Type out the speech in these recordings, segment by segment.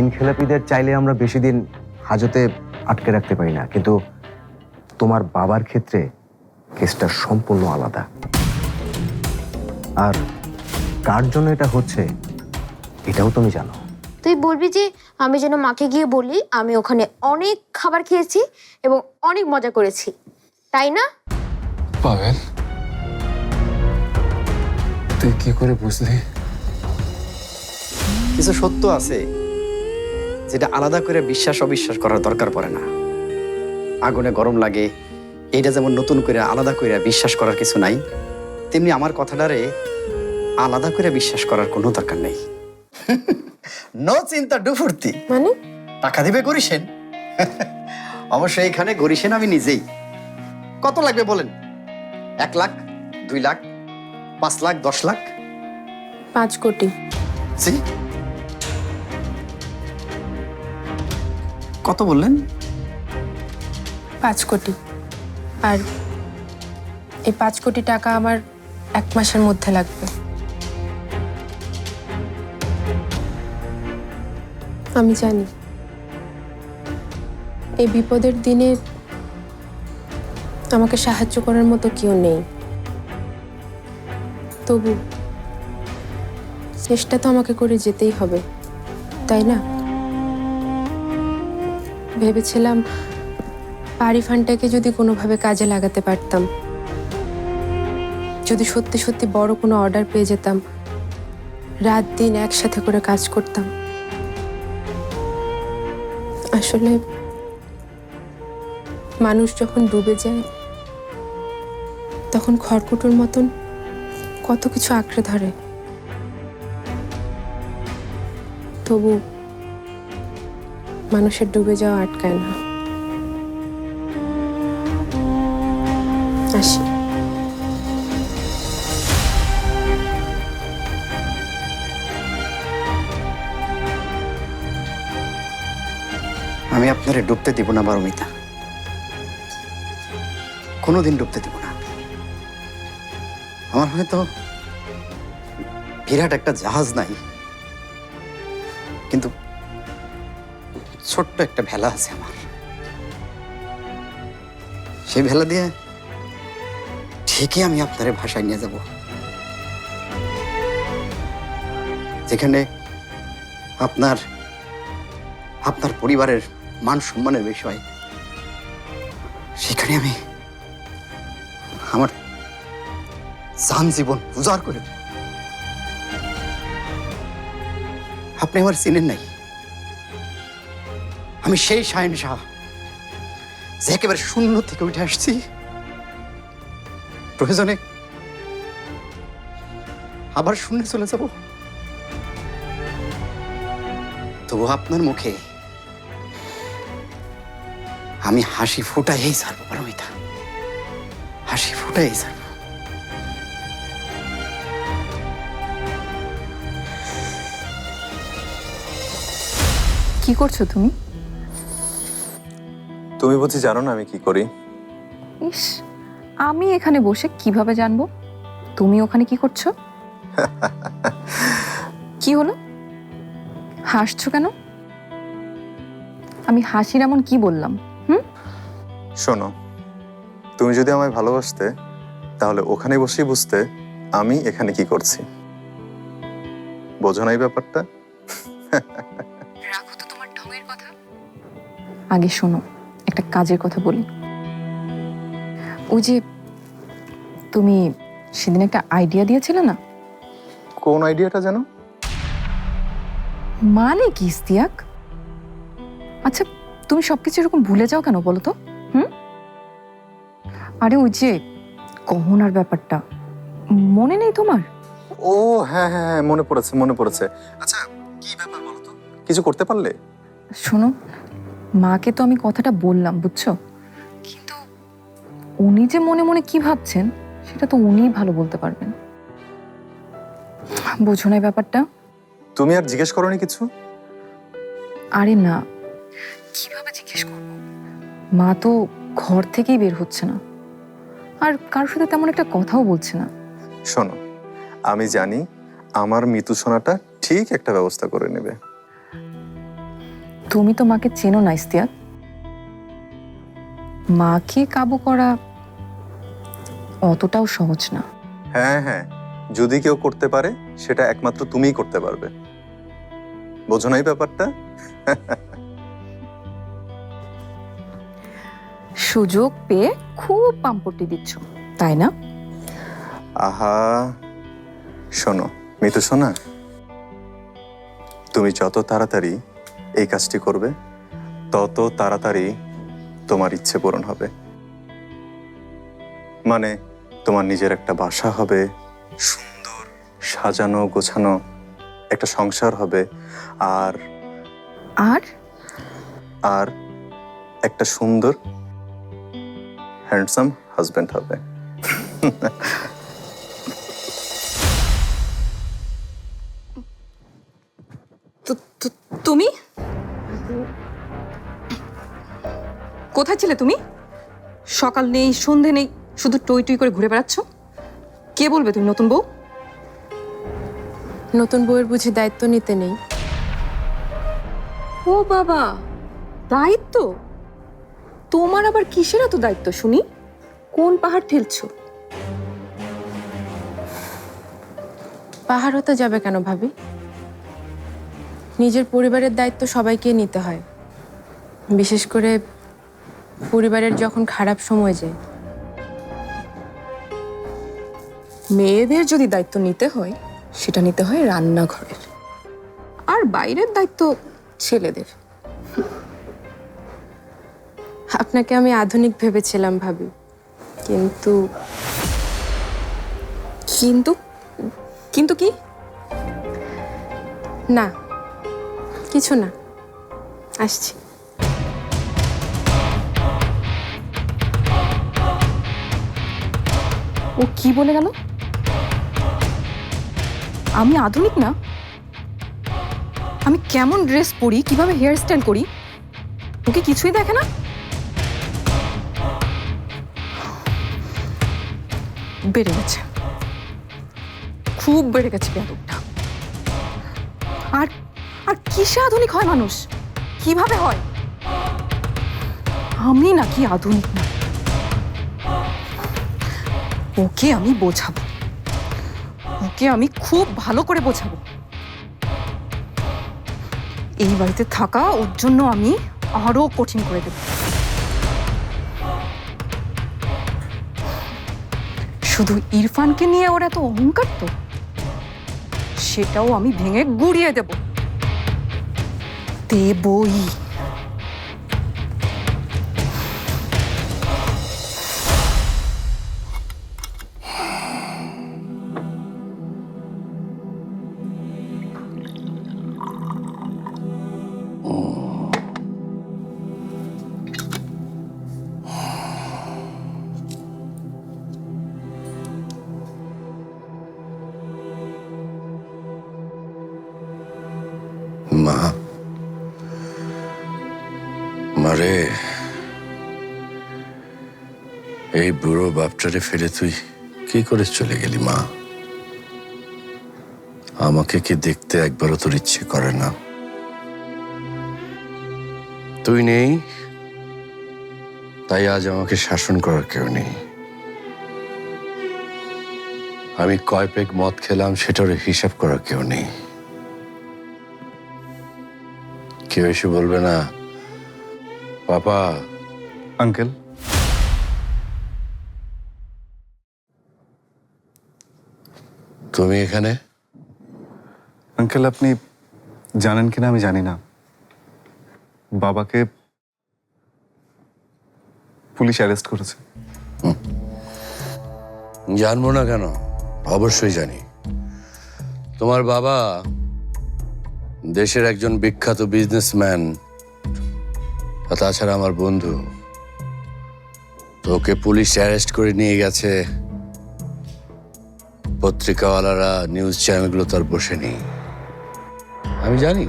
ঋণ খেলাপিদের চাইলে আমরা বেশি দিন হাজতে আটকে রাখতে পারি না। কিন্তু তোমার বাবার ক্ষেত্রে কেসটা সম্পূর্ণ আলাদা। আর কার জন্য এটা হচ্ছে এটাও তুমি জানো। তুই বলবি যে আমি যেন মাকে গিয়ে বলি আমি ওখানে অনেক খাবার খেয়েছি এবং অনেক মজা করেছি। তাই না? পাবেল তুই কি করে বুঝলি? কিছু সত্য আছে? যেটা আলাদা করে বিশ্বাস অবিশ্বাস করার দরকার পড়ে না। আগুনে গরম লাগে এইটা যেমন নতুন করে আলাদা করে বিশ্বাস করার কিছু নাই তেমনি আমার কথাটারে আলাদা করে বিশ্বাস করার কোনো দরকার নেই। নো চিন্তা ডুফুর্তি মানে? টাকা দিবে গরিসেন অবশ্যই এখানে গরিসেন আমি নিজেই। কত লাগবে বলেন? এক লাখ দুই লাখ পাঁচ লাখ দশ লাখ? পাঁচ কোটি। জি কত বললেন? পাঁচ কোটি। আর এই পাঁচ কোটি টাকা আমার এক মাসের মধ্যে লাগবে। আমি জানি। এই বিপদের দিনে আমাকে সাহায্য করার মতো কেউ নেই। তবু চেষ্টা তো আমাকে করে যেতেই হবে, তাই না? ভেবেছিলাম পারি ফান্ডটাকে যদি কোনোভাবে কাজে লাগাতে পারতাম। যদি সত্যি সত্যি বড় কোনো অর্ডার পেয়ে যেতাম, রাত দিন একসাথে করে কাজ করতাম। আসলে মানুষ যখন ডুবে যায়, তখন খড়কুটোর মতন কত কিছু আঁকড়ে ধরে। তবু মানুষের ডুবে যাওয়া আটকায় না। আসি। আমি আপনারে ডুবতে দিব না, বারমিতা। কোনোদিন ডুবতে দিব না। আমার হয়তো বিরাট একটা জাহাজ নাই। ছোট্ট একটা ভেলা আছে আমার। সেই ভেলা দিয়ে ঠিকই আমি আপনার ভাষায় নিয়ে যাব। যেখানে আপনার আপনার পরিবারের মান সম্মানের বিষয়, সেখানে আমি আমার জান জীবন উজাড় করে। আপনি আমার চিনেন নাই? আমি সেই শাহিন শাহ, যে একেবারে শূন্য থেকে উঠে আসছি। প্রয়োজনে আবার শূন্যে চলে যাব। তবু আপনার মুখে আমি হাসি ফুটাই ছাড়বো পারমিতা। হাসি ফুটাই ছাড়বো। কি করছ তুমি? তুমি বুঝি জানো না আমি কি করি? ইস আমি এখানে বসে কীভাবে জানব? তুমি ওখানে কি করছ? কি হলো? হাসছো কেন? আমি হাসির এমন কি বললাম হুম? শোনো তুমি যদি আমায় ভালোবাসতে তাহলে ওখানে বসেই বুঝতে আমি এখানে কি করছি। বোঝো না এই ব্যাপারটা? রাখো তো তোমার ঢঙের কথা। আগে শোনো একটা কাজের কথা বলি। ওই যে তুমি সেদিন একটা আইডিয়া দিয়েছিলে না? কোন আইডিয়াটা জানো মানে কি ইস্তিয়াক? আচ্ছা তুমি সবকিছু এরকম ভুলে যাও কেন বলো তো? হুম? আরে ওই যে গহনার ব্যাপারটা মনে নেই তোমার? ও হ্যাঁ হ্যাঁ হ্যাঁ মনে পড়েছে মনে পড়েছে। আচ্ছা কি ব্যাপার বলো তো? কিছু করতে পারলে? শোনো মাকে তো আমি কথাটা বললাম বুঝছ? কিন্তু উনি যে মনে মনে কি ভাবছেন সেটা তো উনিই ভালো বলতে পারবেন। বোঝো না এই ব্যাপারটা। তুমি আর জিজ্ঞেস করনি কিছু? আরে না কীভাবে জিজ্ঞেস করব? মা তো ঘর থেকেই বের হচ্ছে না। আর কারোর সাথে তেমন একটা কথাও বলছে না। শোনো আমি জানি আমার মৃত্যু সোনাটা ঠিক একটা ব্যবস্থা করে নেবে। তুমি তো মাকে চেনো না ইস্তিয়াক। মাকে কাবু করা অতটাও সহজ না। হ্যাঁ হ্যাঁ যদি কেউ করতে পারে সেটা একমাত্র তুমিই করতে পারবে। বোঝো না এই ব্যাপারটা? সুযোগ পেয়ে খুব পাম্পটি দিচ্ছ তাই না? আহা শোনো মিতু শোনা। তুমি যত তাড়াতাড়ি এই কাজটি করবে তত তাড়াতাড়ি তোমার ইচ্ছে পূরণ হবে। মানে তোমার নিজের একটা বাসা হবে সুন্দর সাজানো গোছানো একটা সংসার হবে আর আর? আর একটা সুন্দর হ্যান্ডসাম হাজব্যান্ড হবে। তুমি? কোথায় ছিলে তুমি? সকাল নেই সন্ধে নেই শুধু টই টই করে ঘুরে বেড়াচ্ছ? কে বলবে তুমি নতুন বউ? নতুন বউয়ের বুঝি দায়িত্ব নিতে নেই। ও বাবা দায়িত্ব? তোমার আবার কিসের এত দায়িত্ব শুনি? কোন পাহাড় ঠেলছো? পাহাড় হতে যাবে কেন ভাবি? নিজের পরিবারের দায়িত্ব সবাইকে নিতে হয়। বিশেষ করে পরিবারের যখন খারাপ সময় যায়, মেয়েদের যদি দায়িত্ব নিতে হয়, সেটা নিতে হয় রান্নাঘরের। আর বাইরের দায়িত্ব ছেলেদের। আপনাকে আমি আধুনিক ভেবেছিলাম ভাবি। কিন্তু কিন্তু কিন্তু কি? না, কিছু না। আসছি। ও কি বলে গেল? আমি আধুনিক না? আমি কেমন ড্রেস পরি, কীভাবে হেয়ার স্টাইল করি, ওকে কিছুই দেখে না? বেড়ে গেছে। খুব বেড়ে গেছে বেয়াদবটা আর আর কিসে আধুনিক হয় মানুষ? কীভাবে হয়? আমি নাকি আধুনিক না? ওকে আমি বোঝাবো। ওকে আমি খুব ভালো করে বোঝাবো। এই বাড়িতে থাকা ওর জন্য আমি আরও কঠিন করে দেব। শুধু ইরফানকে নিয়ে ওর এত অহংকার তো? সেটাও আমি ভেঙে গুড়িয়ে দেব। দেবই। বুড়ো বাপটারে ফেলে তুই কি করে চলে গেলি, মা? আমাকে কি দেখতে একবারও তোর ইচ্ছে করে না? তুই নেই, তাই আজ আমাকে শাসন করার কেউ নেই। আমি কয় পেক মদ খেলাম, সেটার হিসাব করার কেউ নেই। কেউ এসে বলবে না, পাপা, আঙ্কেল তুমি এখানে? আঙ্কেল আপনি জানেন কিনা আমি জানি না। বাবাকে পুলিশ অ্যারেস্ট করেছে। জানব না কেন? অবশ্যই জানি। তোমার বাবা দেশের একজন বিখ্যাত বিজনেসম্যান তাছাড়া আমার বন্ধু। তোকে পুলিশ অ্যারেস্ট করে নিয়ে গেছে পত্রিকাওয়ালারা নিউজ চ্যানেলগুলো তার বসে নেই আমি জানি।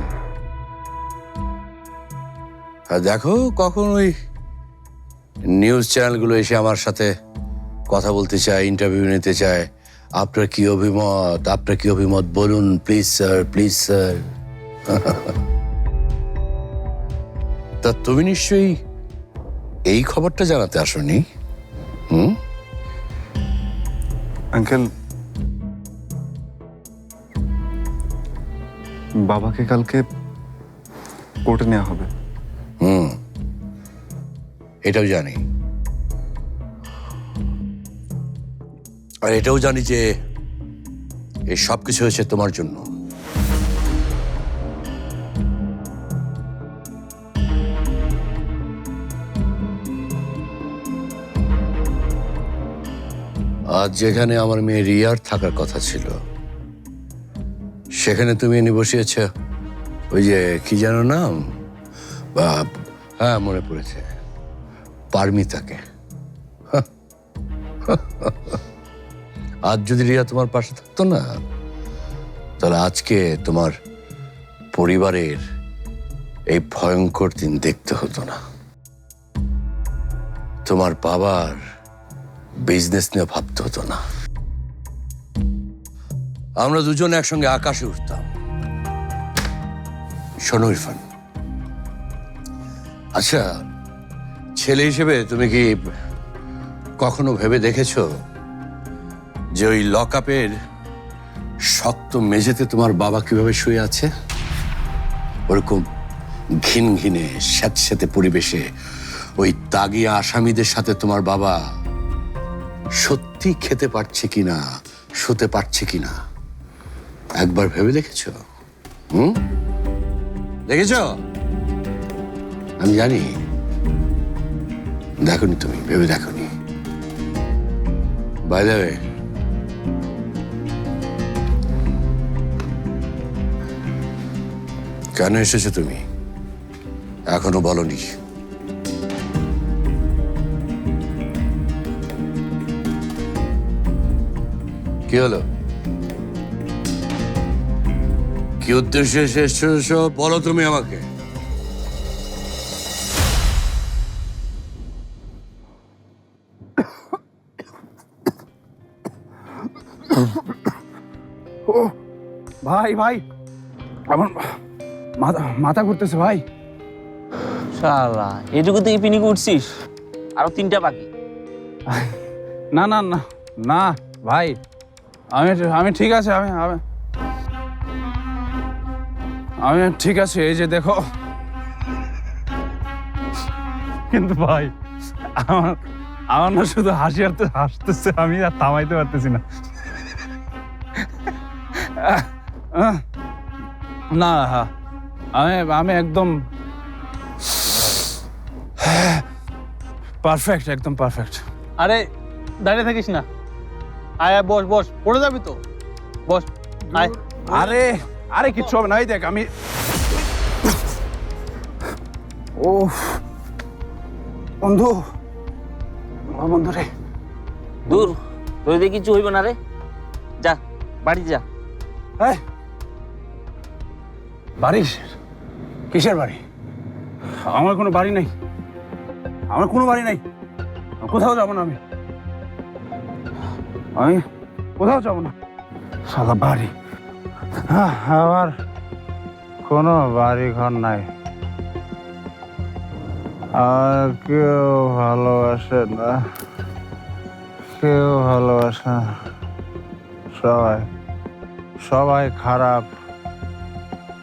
আর দেখো কখন ওই নিউজ চ্যানেলগুলো এসে আমার সাথে কথা বলতে চায় ইন্টারভিউ নিতে চায়। আপনার কি অভিমত? আপনার কি অভিমত? বলুন প্লিজ স্যার প্লিজ স্যার তা তুমি নিশ্চয়ই এই খবরটা জানাতে আসনি? হুম? আঙ্কেল বাবাকে কালকে কোর্টে নেওয়া হবে। হুম। এটাও জানি। আর এটাও জানি যে এই সব কিছু হয়েছে তোমার জন্য। আজ যেখানে আমার মেয়ে রিয়ার থাকার কথা ছিল সেখানে তুমি এনে বসিয়েছ? ওই যে, কি যেন নাম? বা হ্যাঁ মনে পড়েছে। পারমিতাকে। আজ যদি রিয়া তোমার পাশে থাকতো না, তাহলে আজকে তোমার পরিবারের এই ভয়ঙ্কর দিন দেখতে হতো না। তোমার বাবার বিজনেস নিয়ে ভাবতে হতো না। আমরা দুজন একসঙ্গে আকাশে উঠতাম। শোনো, ইরফান। আচ্ছা ছেলে হিসেবে তুমি কি কখনো ভেবে দেখেছ যে ওই লকআপের শক্ত মেঝেতে তোমার বাবা কীভাবে শুয়ে আছে? ওরকম ঘিন ঘিনে, স্যাঁতস্যাঁতে পরিবেশে ওই তাগিয়া আসামিদের সাথে তোমার বাবা সত্যি খেতে পারছে কিনা, শুতে পারছে কিনা? একবার ভেবে দেখেছ? হুম? দেখেছ? আমি জানি। দেখনি তুমি, ভেবে দেখনি। বাই দেবে কেন এসেছ তুমি? এখনও বলনি। কি হলো? কি উদ্দেশ্যে এসেছ বলো তুমি আমাকে। ভাই ভাই আমার মাথা মাথা ঘুরতেছে ভাই। শালা এটুকু থেকে পিনি উঠছিস? আরও তিনটা বাকি। না না না না ভাই আমি আমি ঠিক আছে আমি আমি আমি ঠিক আছে এই যে দেখো। কিন্তু ভাই আমার আমার না শুধু হাসি হাসতে হাসতেছে আমি আর থামাইতে পারতেছি না। না আমি আমি একদম পারফেক্ট একদম পারফেক্ট আরে দাঁড়িয়ে থাকিস না। আয় আয়, বস বস পড়ে যাবি তো? বস আয়। আরে আরে কিচ্ছু হবে না এই দেখ আমি ও বন্ধু আমার বন্ধু রে। দূর তোর দিয়ে কিছু হইব না রে। যা বাড়ি যা। এই, বাড়ি? কিসের বাড়ি? আমার কোনো বাড়ি নেই। আমার কোনো বাড়ি নেই। কোথাও যাব না আমি। আমি কোথাও যাব না। সাদা বাড়ি। হ্যাঁ, আমার কোনো বাড়ি ঘর নাই। আর কেউ ভালোবাসে না। কেউ ভালোবাসে না। সবাই সবাই খারাপ।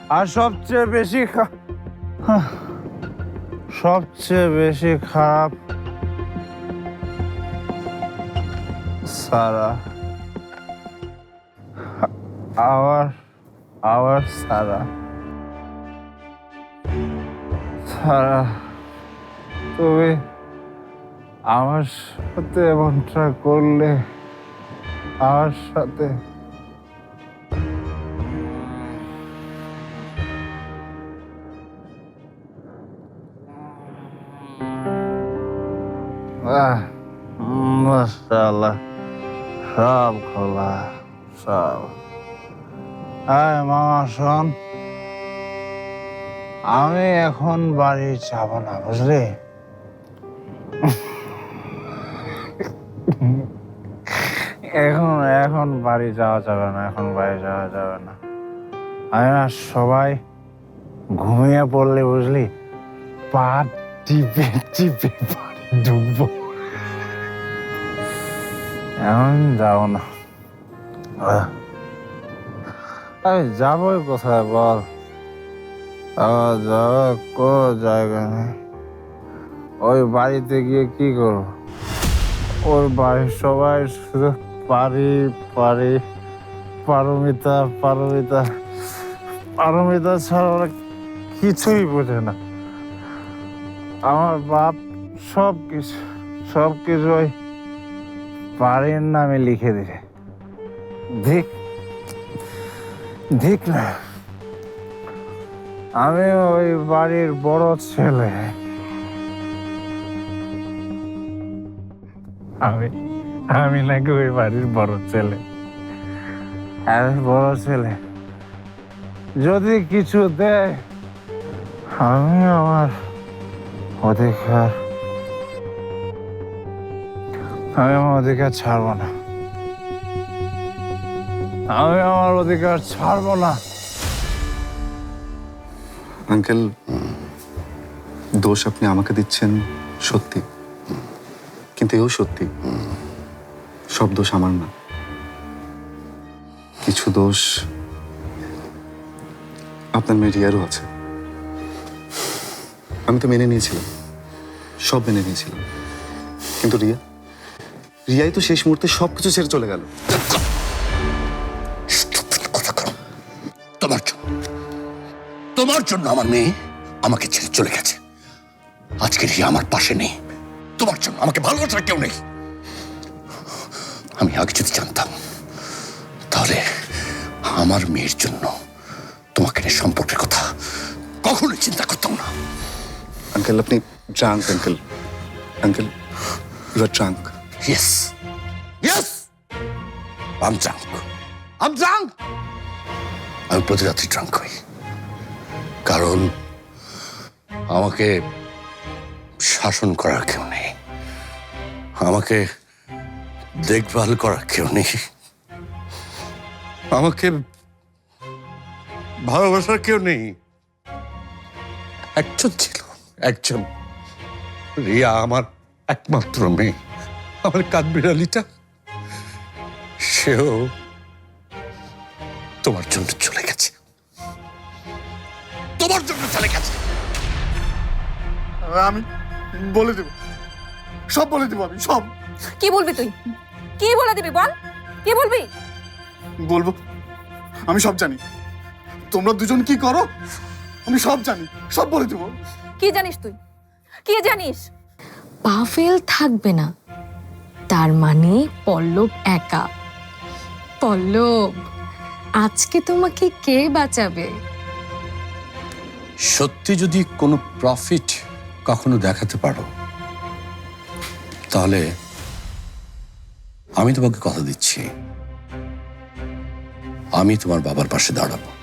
আর সবচেয়ে বেশি সবচেয়ে বেশি খারাপ সারা। আবার আবার সারা। সারা তুমি আমার সাথে এমনটা করলে আমার সাথে। আহ, মাশাআল্লাহ সব খোলা সব। আয় মামা শোন। আমি এখন বাড়ি যাব না, বুঝলি? এখন এখন বাড়ি যাওয়া যাবে না, এখন বাড়ি যাওয়া যাবে না। আমি না সবাই ঘুমিয়ে পড়লে, বুঝলি, পা টিপে টিপে বাড়ি এমন যাও না। আমি যাবোই কোথায় বল? আমার যাওয়ার কোনো জায়গা নেই। ওই বাড়িতে গিয়ে কি করব? ওই বাড়ির সবাই শুধু পারি পারি। পারমিতা পারমিতা। পারমিতা ছাড়া ওরা কিছুই বোঝে না। আমার বাপ সব কিছু সব কিছু ওই বাড়ির নামে লিখে দেখ দেখ। না আমি ওই বাড়ির বড় ছেলে। আমি আমি নাকি ওই বাড়ির বড় ছেলে। আমি বড় ছেলে যদি কিছু দেয়, আমি আমার অধিকার আমি আমার অধিকার ছাড়বো না। আমি আমার অধিকার ছাড়ব না। আঙ্কেল, দোষ আপনি আমাকে দিচ্ছেন সত্যি। কিন্তু এও সত্যি। সব দোষ আমার না। কিছু দোষ আপনার মেয়ে রিয়ারও আছে। আমি তো মেনে নিয়েছিলাম। সব মেনে নিয়েছিলাম। কিন্তু রিয়া, রিয়াই তো শেষ মুহূর্তে সব কিছু ছেড়ে চলে গেল। তোমার জন্য আমার মেয়ে আমাকে ছেড়ে চলে গেছে আজকে রিয়া আমার পাশে নেই তোমার জন্য আমাকে ভালোবাসার কেউ নেই আমি আগে যদি জানতাম তাহলে আমার মেয়ের জন্য তোমাকে নিয়ে সম্পর্কের কথা কখনোই চিন্তা করতাম না আঙ্কেল আপনি drunk uncle uncle you are drunk Yes. Yes. I'm drunk. I'm drunk. আমি প্রতি রাত্রি ড্রাঙ্ক হই কারণ আমাকে শাসন করার কেউ নেই। আমাকে দেখভাল করার কেউ নেই। আমাকে ভালোবাসার কেউ নেই। একজন ছিল, একজন। রিয়া আমার একমাত্র মেয়ে। আমার কাঠবিড়ালিটা, সেও তোমার জন্য আমি বলে দেব। সব বলে দেবো আমি সব। কি বলবি তুই? কি বলে দিবি বল? কি বলবি? বলব। আমি সব জানি। তোমরা দুজন কি করো? আমি সব জানি সব বলে দেবো। কি জানিস তুই? কি জানিস? পাভেল থাকবে না। তার মানে পল্লব একা। পল্লব আজকে তোমাকে কে বাঁচাবে? সত্যি যদি কোনো প্রফিট কখনো দেখাতে পারো। তাহলে আমি তোমাকে কথা দিচ্ছি। আমি তোমার বাবার পাশে দাঁড়াবো।